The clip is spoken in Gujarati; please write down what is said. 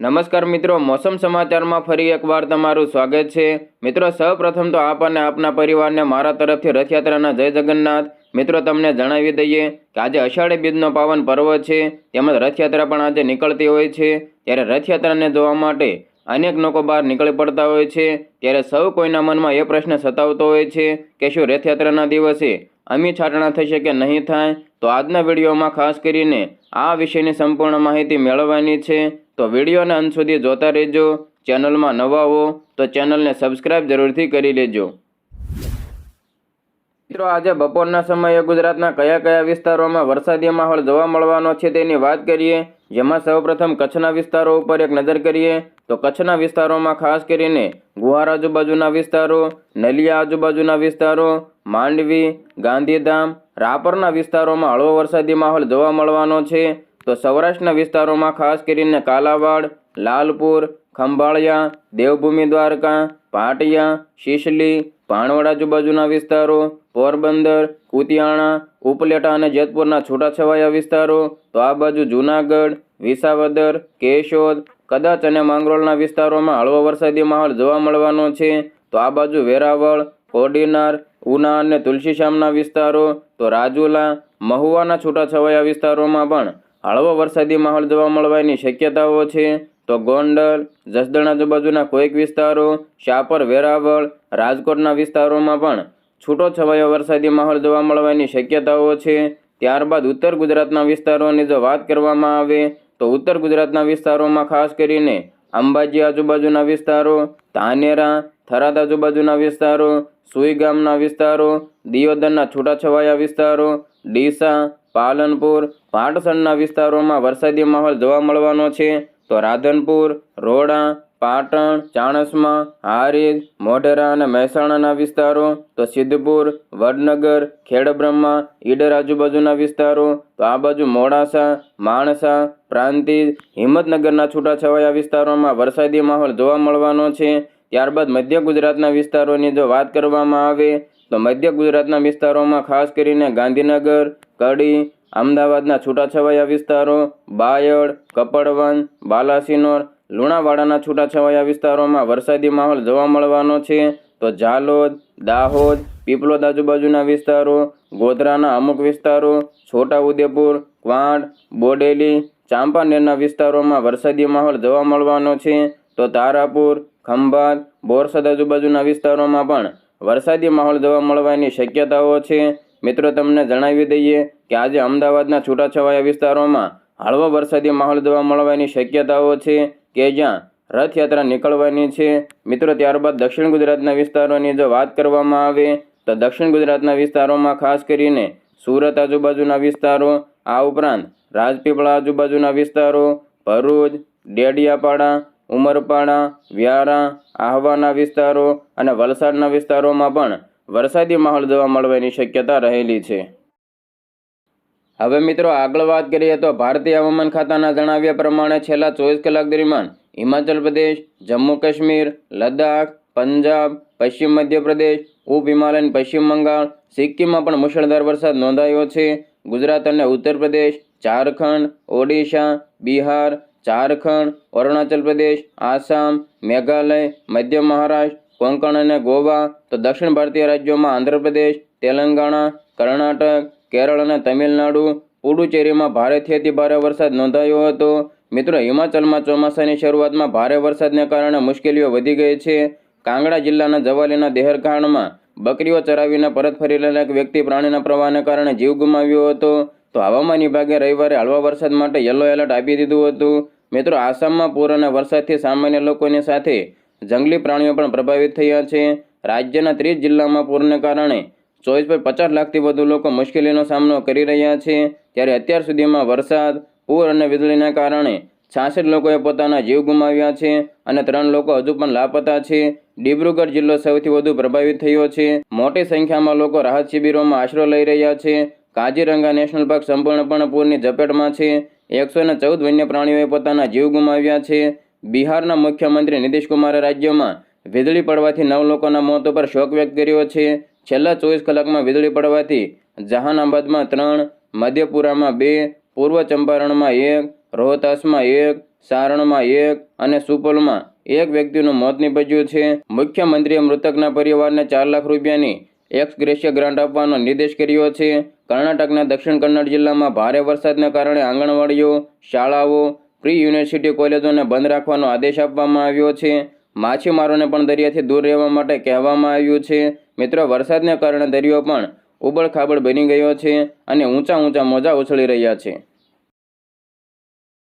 નમસ્કાર મિત્રો, મોસમ સમાચારમાં ફરી એકવાર તમારું સ્વાગત છે. મિત્રો, સૌપ્રથમ તો આપ અને આપના પરિવારને મારા તરફથી રથયાત્રાના જય જગન્નાથ. મિત્રો, તમને જણાવી દઈએ કે આજે અષાઢી બીજનો પાવન પર્વ છે, તેમજ રથયાત્રા પણ આજે નીકળતી હોય છે. ત્યારે રથયાત્રાને જોવા માટે અનેક લોકો બહાર નીકળી પડતા હોય છે. ત્યારે સૌ કોઈના મનમાં એ પ્રશ્ન સતાવતો હોય છે કે શું રથયાત્રાના દિવસે અમી છાટણા થશે કે નહીં થાય? તો આજના વિડીયોમાં ખાસ કરીને આ વિષયની સંપૂર્ણ માહિતી મેળવવાની છે. તો વિડીયોને અંત સુધી જોતા રહેજો, ચેનલમાં નવા હો તો ચેનલને સબસ્ક્રાઇબ જરૂરથી કરી લેજો. મિત્રો, આજે બપોરના સમયે ગુજરાતના કયા કયા વિસ્તારોમાં વરસાદી માહોલ જોવા મળવાનો છે તેની વાત કરીએ. જેમાં સૌપ્રથમ કચ્છના વિસ્તારો ઉપર એક નજર કરીએ. તો કચ્છના વિસ્તારોમાં ખાસ કરીને ગુહાર આજુબાજુના વિસ્તારો, નલિયા આજુબાજુના વિસ્તારો માંડવી, ગાંધીધામ, રાપરના વિસ્તારોમાં હળવો વરસાદી માહોલ જોવા મળવાનો છે. તો સૌરાષ્ટ્રના વિસ્તારોમાં ખાસ કરીને કાલાવાડ, લાલપુર, ખંભાળિયા, દેવભૂમિ દ્વારકા, પાટિયા, શિશલી, ભાણવડ આજુબાજુના વિસ્તારો, પોરબંદર, કુતિયાણા, ઉપલેટા અને જેતપુરના છૂટાછવાયા વિસ્તારો, તો આ બાજુ જૂનાગઢ, વિસાવદર, કેશોદ, કદાચ અને માંગરોળના વિસ્તારોમાં હળવો વરસાદી માહોલ જોવા મળવાનો છે. તો આ બાજુ વેરાવળ કોડીનાર, ઉના અને તુલસીશ્યામના વિસ્તારો, તો રાજુલા, મહુવાના છૂટાછવાયા વિસ્તારોમાં પણ હળવો વરસાદી માહોલ જોવા મળવાની શક્યતાઓ છે. તો ગોંડલ જસદણ આજુબાજુના કોઈક વિસ્તારો, શાપર, વેરાવળ, રાજકોટના વિસ્તારોમાં પણ છૂટો છવાયો વરસાદી માહોલ જોવા મળવાની શક્યતાઓ છે. ત્યારબાદ ઉત્તર ગુજરાતના વિસ્તારોની જો વાત કરવામાં આવે, તો ઉત્તર ગુજરાતના વિસ્તારોમાં ખાસ કરીને અંબાજી આજુબાજુના વિસ્તારો, ધાનેરા, થરાદ આજુબાજુના વિસ્તારો, સુઈ ગામના વિસ્તારો, દિયોદરના છૂટાછવાયા વિસ્તારો, ડીસા, પાલનપુર પાટસણના વિસ્તારોમાં વરસાદી માહોલ જોવા મળવાનો છે. તો રાધનપુર, રોડા પાટણ, ચાણસ્મા, હારીજ, મોઢેરા અને મહેસાણાના વિસ્તારો, તો સિદ્ધપુર, વડનગર, ખેડબ્રહ્મા, ઈડર આજુબાજુના વિસ્તારો, તો આ બાજુ મોડાસા, માણસા, પ્રાંતિજ, હિંમતનગરના છૂટાછવાયા વિસ્તારોમાં વરસાદી માહોલ જોવા મળવાનો છે. ત્યારબાદ મધ્ય ગુજરાતના વિસ્તારોની જો વાત કરવામાં આવે, તો મધ્ય ગુજરાતના વિસ્તારોમાં ખાસ કરીને ગાંધીનગર, કડી, અમદાવાદના છૂટાછવાયા વિસ્તારો, બાયડ કપડવન બાલાસિનોર લુણાવાડાના છૂટાછવાયા વિસ્તારોમાં વરસાદી માહોલ જોવા મળવાનો છે. તો ઝાલોદ, દાહોદ, પીપલોદ આજુબાજુના વિસ્તારો, ગોધરાના અમુક વિસ્તારો, છોટાઉદેપુર ક્વાંટ બોડેલી, ચાંપાનેરના વિસ્તારોમાં વરસાદી માહોલ જોવા મળવાનો છે. તો તારાપુર, ખંભાત, બોરસદ આજુબાજુના વિસ્તારોમાં પણ વરસાદી માહોલ જોવા મળવાની શક્યતાઓ છે. મિત્રો, તમને જણાવી દઈએ કે આજે અમદાવાદના છૂટાછવાયા વિસ્તારોમાં હળવો વરસાદી માહોલ જોવા મળવાની શક્યતાઓ છે. કે જ્યાં રથયાત્રા નીકળવાની છે. મિત્રો, ત્યારબાદ દક્ષિણ ગુજરાતના વિસ્તારોની જો વાત કરવામાં આવે, તો દક્ષિણ ગુજરાતના વિસ્તારોમાં ખાસ કરીને સુરત આજુબાજુના વિસ્તારો, આ ઉપરાંત રાજપીપળા આજુબાજુના વિસ્તારો, ભરૂચ, ડેડિયાપાડા, ઉમરપાડા, વ્યારા, આહવાના વિસ્તારો અને વલસાડના વિસ્તારોમાં પણ વરસાદી માહોલ જોવા મળવાની શક્યતા રહેલી છે. હવે મિત્રો આગળ વાત કરીએ તો ભારતીય હવામાન ખાતાના જણાવ્યા પ્રમાણે છેલ્લા ચોવીસ કલાક દરમિયાન હિમાચલ પ્રદેશ, જમ્મુ કાશ્મીર, લદ્દાખ, પંજાબ, પશ્ચિમ મધ્યપ્રદેશ, ઉપ હિમાલયન પશ્ચિમ બંગાળ, સિક્કિમમાં પણ મુશળધાર વરસાદ નોંધાયો છે. ગુજરાત અને ઉત્તર પ્રદેશ, ઝારખંડ, ઓડિશા, બિહાર, ઝારખંડ, અરુણાચલ પ્રદેશ, આસામ, મેઘાલય, મધ્ય મહારાષ્ટ્ર, કોંકણ અને ગોવા, તો દક્ષિણ ભારતીય રાજ્યોમાં આંધ્રપ્રદેશ તેલંગાણા, કર્ણાટક કેરળ અને તમિલનાડુ. પુડુચેરીમાં ભારેથી અતિ ભારે વરસાદ નોંધાયો હતો. મિત્રો, હિમાચલમાં ચોમાસાની શરૂઆતમાં ભારે વરસાદને કારણે મુશ્કેલીઓ વધી ગઈ છે. કાંગડા જિલ્લાના જવાલીના દેહરખાણમાં બકરીઓ ચરાવીને પરત ફરી રહેલા એક વ્યક્તિ પ્રાણીના પ્રવાહને કારણે જીવ ગુમાવ્યો હતો. તો હવામાન વિભાગે રવિવારે હળવા વરસાદ માટે યલો એલર્ટ આપી દીધું હતું. મિત્રો, આસામમાં પૂર અને વરસાદથી સામાન્ય લોકોની સાથે જંગલી પ્રાણીઓ પણ પ્રભાવિત થયા છે. રાજ્યના ત્રીસ જિલ્લામાં પૂરને કારણે ચોવીસ પર પચાસ લાખથી વધુ લોકો મુશ્કેલીનો સામનો કરી રહ્યા છે. ત્યારે અત્યાર સુધીમાં વરસાદ, પૂર અને વીજળીના કારણે છાસઠ લોકોએ પોતાના જીવ ગુમાવ્યા છે અને ત્રણ લોકો હજુ પણ લાપતા છે. ડિબ્રુગઢ જિલ્લો સૌથી વધુ પ્રભાવિત થયો છે. મોટી સંખ્યામાં લોકો રાહત શિબિરોમાં આશરો લઈ રહ્યા છે. કાજીરંગા નેશનલ પાર્ક સંપૂર્ણપણે પૂરની ઝપેટમાં છે. એકસો ને ચૌદ વન્ય પ્રાણીઓએ પોતાના જીવ ગુમાવ્યા છે. બિહારના મુખ્યમંત્રી નીતિશ કુમારે રાજ્યમાં વીજળી પડવાથી નવ લોકોના મોત પર શોક વ્યક્ત કર્યો છે. છેલ્લા ચોવીસ કલાકમાં વીજળી પડવાથી જહાનાબાદમાં ત્રણ, મધ્યપુરામાં બે, પૂર્વ ચંપારણમાં એક, રોહતાસમાં એક, સારણમાં એક અને સુપોલમાં એક વ્યક્તિનું મોત નીપજ્યું છે. મુખ્યમંત્રીએ મૃતકના પરિવારને ચાર લાખ રૂપિયાની એક્સ ગ્રેશિય ગ્રાન્ટ આપવાનો નિર્દેશ કર્યો છે. કર્ણાટકના દક્ષિણ કન્નડ જિલ્લામાં ભારે વરસાદને કારણે આંગણવાડીઓ, શાળાઓ, પ્રી યુનિવર્સિટી કોલેજોને બંધ રાખવાનો આદેશ આપવામાં આવ્યો છે. માછીમારોને પણ દરિયાથી દૂર રહેવા માટે કહેવામાં આવ્યું છે. મિત્રો, વરસાદને કારણે દરિયો પણ ઉબડખાબડ બની ગયો છે અને ઊંચા ઊંચા મોજા ઉછળી રહ્યા છે.